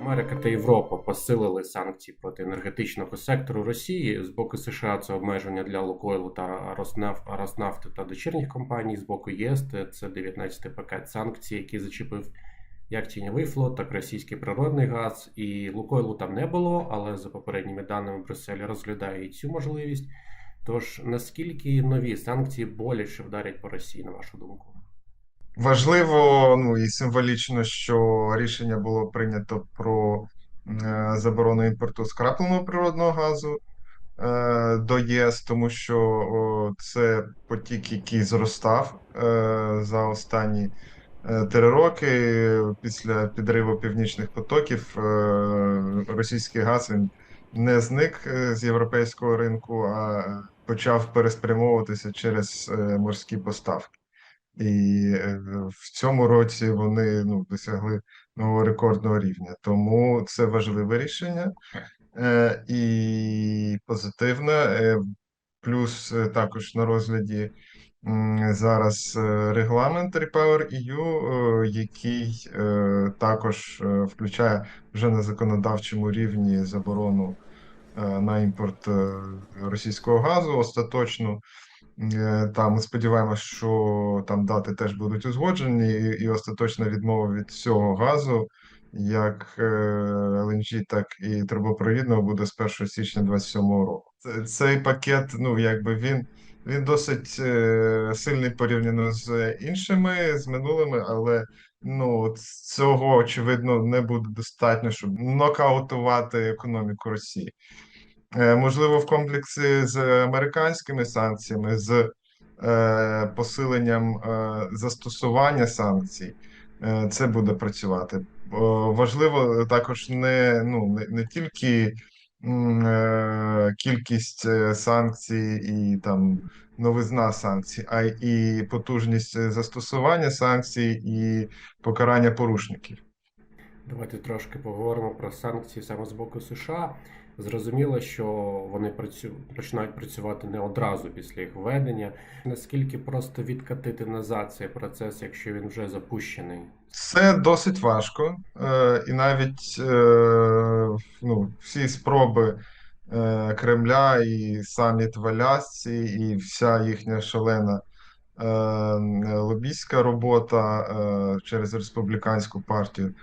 Америка та Європа посилили санкції проти енергетичного сектору Росії. З боку США це обмеження для Лукойлу та Роснафти та дочірніх компаній. З боку ЄС це 19-й пакет санкцій, який зачепив як тіньовий флот, так і російський природний газ. І Лукойлу там не було, але за попередніми даними Брюссель розглядає і цю можливість. Тож наскільки нові санкції боляче вдарять по Росії, на вашу думку? Важливо, ну і символічно, що рішення було прийнято про е, заборону імпорту скрапленого природного газу е, до ЄС, тому що це потік, який зростав е, за останні три роки. Після підриву північних потоків російський газ він не зник з європейського ринку, а почав переспрямовуватися через морські поставки. І е, в цьому році вони ну, досягли нового рекордного рівня. Тому це важливе рішення е, і позитивне. Е, Плюс також на розгляді зараз регламент REPowerEU, який також включає вже на законодавчому рівні заборону на імпорт російського газу остаточно. Е, Там ми сподіваємося, що там дати теж будуть узгоджені, і, остаточна відмова від всього газу, як е, LNG, так і трубопровідного буде з 1 січня 2027 року. Цей пакет, ну якби він, він досить е, сильний порівняно з іншими, з минулими, але ну цього очевидно не буде достатньо, щоб нокаутувати економіку Росії. Е, Можливо, в комплексі з американськими санкціями, з е, посиленням е, застосування санкцій, це буде працювати. Важливо також не, ну, не, не тільки кількість санкцій і там новизна санкцій, а і потужність застосування санкцій і покарання порушників. Давайте трошки поговоримо про санкції саме з боку США. Зрозуміло, що вони працю... починають працювати не одразу після їх введення. Наскільки просто відкатити назад цей процес, якщо він вже запущений? Це досить важко, е, і навіть е, ну, всі спроби е, Кремля і саміт в Алясці, і вся їхня шалена е, лобійська робота е, через республіканську партію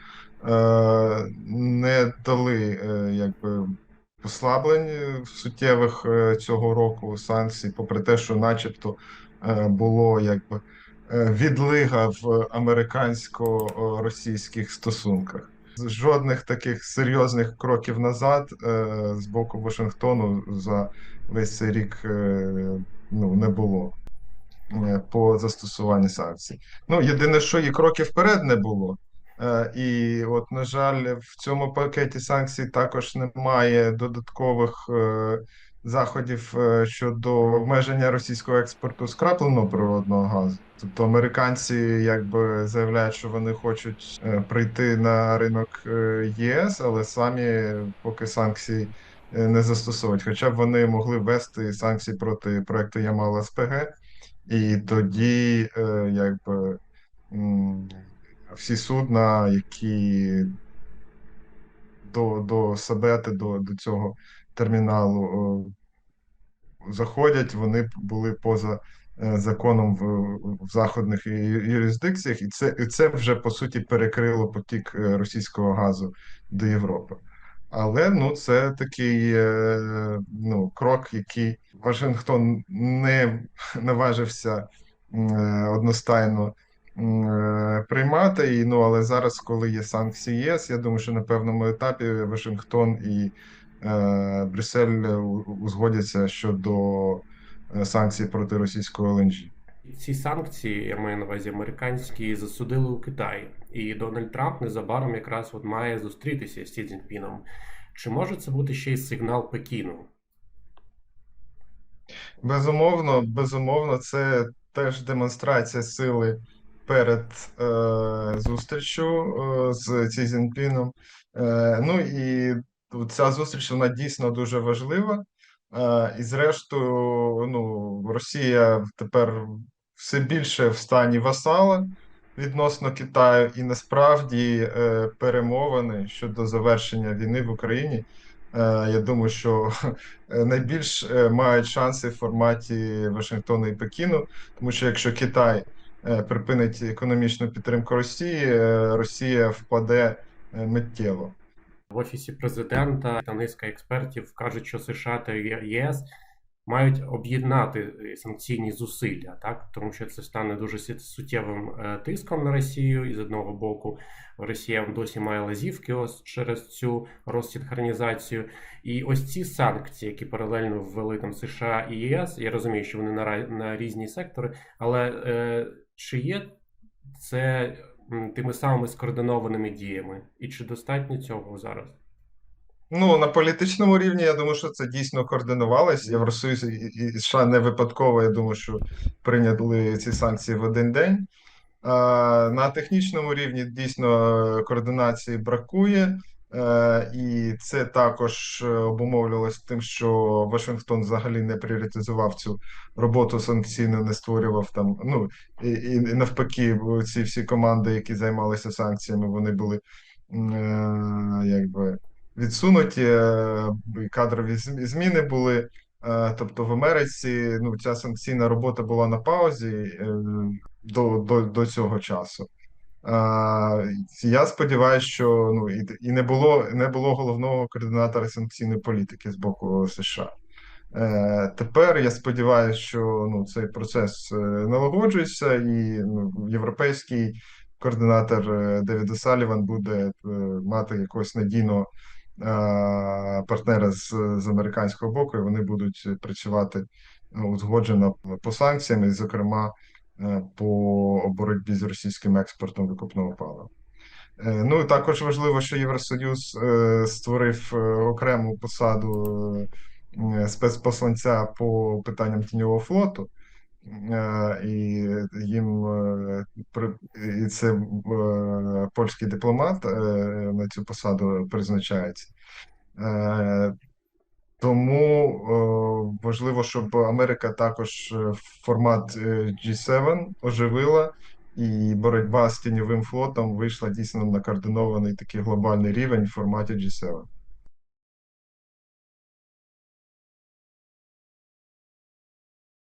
е, не дали е, якби послаблень суттєвих е, цього року санкцій, попри те, що, начебто, е, було якби е, відлига в американсько-російських стосунках. Жодних таких серйозних кроків назад з боку Вашингтону за весь цей рік ну, не було по застосуванні санкцій. Ну, єдине, що і кроків вперед не було. Е, І от, на жаль, в цьому пакеті санкцій також немає додаткових е, заходів е, щодо обмеження російського експорту скрапленого природного газу. Тобто американці якби заявляють, що вони хочуть прийти на ринок ЄС, але самі поки санкції не застосовують. Хоча б вони могли ввести санкції проти проекту Ямал СПГ, і тоді якби. Всі судна, які до, до Сабети, до, до цього терміналу заходять, вони були поза е, законом в, в заходних юрисдикціях, і це, і це вже по суті перекрило потік е, російського газу до Європи. Але ну це такий ну, крок, який Вашингтон не наважився е, одностайно приймати. І, ну, але зараз, коли є санкції ЄС, я думаю, що на певному етапі Вашингтон і е, Брюссель узгодяться щодо е, санкцій проти російського ЛНЖ. Ці санкції, я маю на увазі американські, засудили у Китаї, і Дональд Трамп незабаром якраз от має зустрітися з Сі Цзіньпіном. Чи може це бути ще й сигнал Пекіну? Безумовно, безумовно, це теж демонстрація сили перед е, зустрічю е, з Ці Цзіньпіном. Е, ну і ця зустріч вона дійсно дуже важлива. Е, і зрештою, ну, Росія тепер все більше в стані васала відносно Китаю, і насправді е, перемовини щодо завершення війни в Україні. е, Я думаю, що е, найбільш е, мають шанси в форматі Вашингтона і Пекіну, тому що якщо Китай припинить економічну підтримку Росії, е, Росія впаде е, миттєво. В офісі президента та низка експертів кажуть, що США та ЄС мають об'єднати е, санкційні зусилля, так тому що це стане дуже суттєвим е, тиском на Росію. І з одного боку, Росія досі має лазівки ось через цю розсінхронізацію. І ось ці санкції, які паралельно ввели там США і ЄС, я розумію, що вони на, на різні сектори, але е, чи є це тими самими скоординованими діями, і чи достатньо цього зараз? Ну, на політичному рівні, я думаю, що це дійсно координувалось. Євросоюз і, США не випадково, я думаю, що прийняли ці санкції в один день. На технічному рівні дійсно е, координації бракує, і це також е, обумовлювалось тим, що Вашингтон взагалі не пріоритизував цю роботу санкційну, не створював там. Ну і, і, навпаки, ці всі команди, які займалися санкціями, вони були е, якби відсунуті, е, кадрові зміни були. Е, Тобто в Америці ну, ця санкційна робота була на паузі е, до, до, до цього часу. Е, Я сподіваюся, що ну, і, і не було, не було головного координатора санкційної політики з боку США. Е, Тепер я сподіваюся, що ну, цей процес е, налагоджується, і ну, європейський координатор е, Девід Саліван буде мати якогось надійного партнера з, з американського боку, і вони будуть працювати е, узгоджено по санкціям, і, зокрема, по боротьбі з російським експортом викопного палива. Е, Ну і також важливо, що Євросоюз е, створив е, окрему посаду е, спецпосланця по питанням тіньового флоту. Е, І їм е, і це е, польський дипломат е, на цю посаду призначається. Тому е, важливо, щоб Америка також е, формат е, G7 оживила, і боротьба з тіньовим флотом вийшла дійсно на координований такий глобальний рівень в форматі G7.